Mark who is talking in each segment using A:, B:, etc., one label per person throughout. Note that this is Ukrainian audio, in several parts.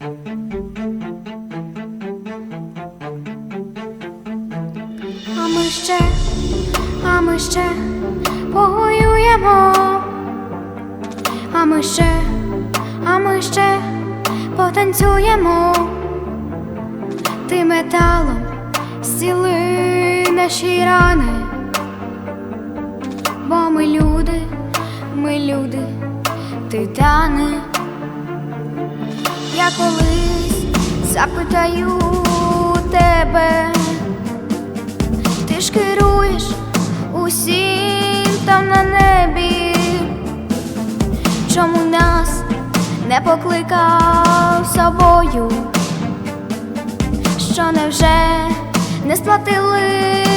A: А ми ще, а ми ще повоюємо, а ми ще, а ми ще потанцюємо, ти металом зціли наші рани, бо ми люди, ми люди, титани. Колись запитаю тебе. Ти ж керуєш усім там на небі, чому нас не покликав собою? Що невже не сплатили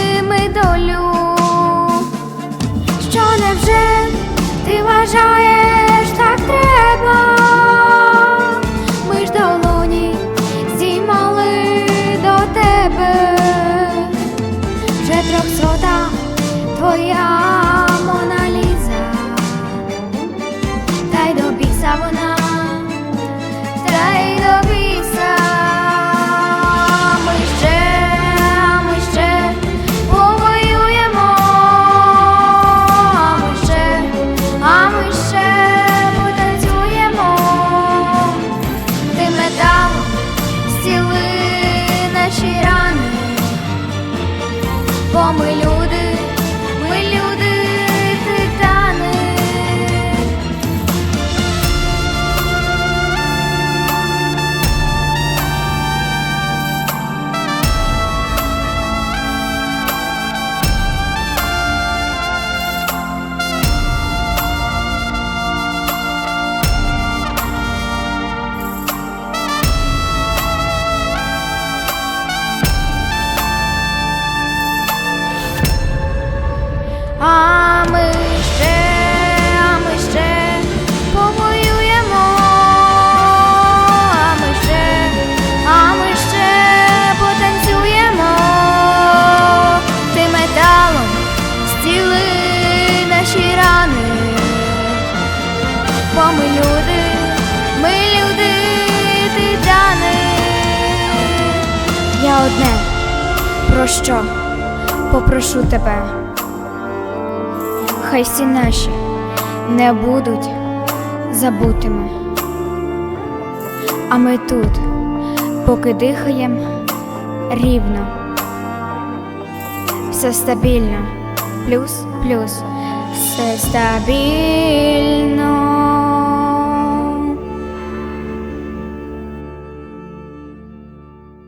A: Бо наші рани, бо ми люди, ми люди, титани. Я одне, про що попрошу тебе. Хай всі наші не будуть забутими. А ми тут, поки дихаєм рівно, все стабільно, плюс, плюс, все стабільно.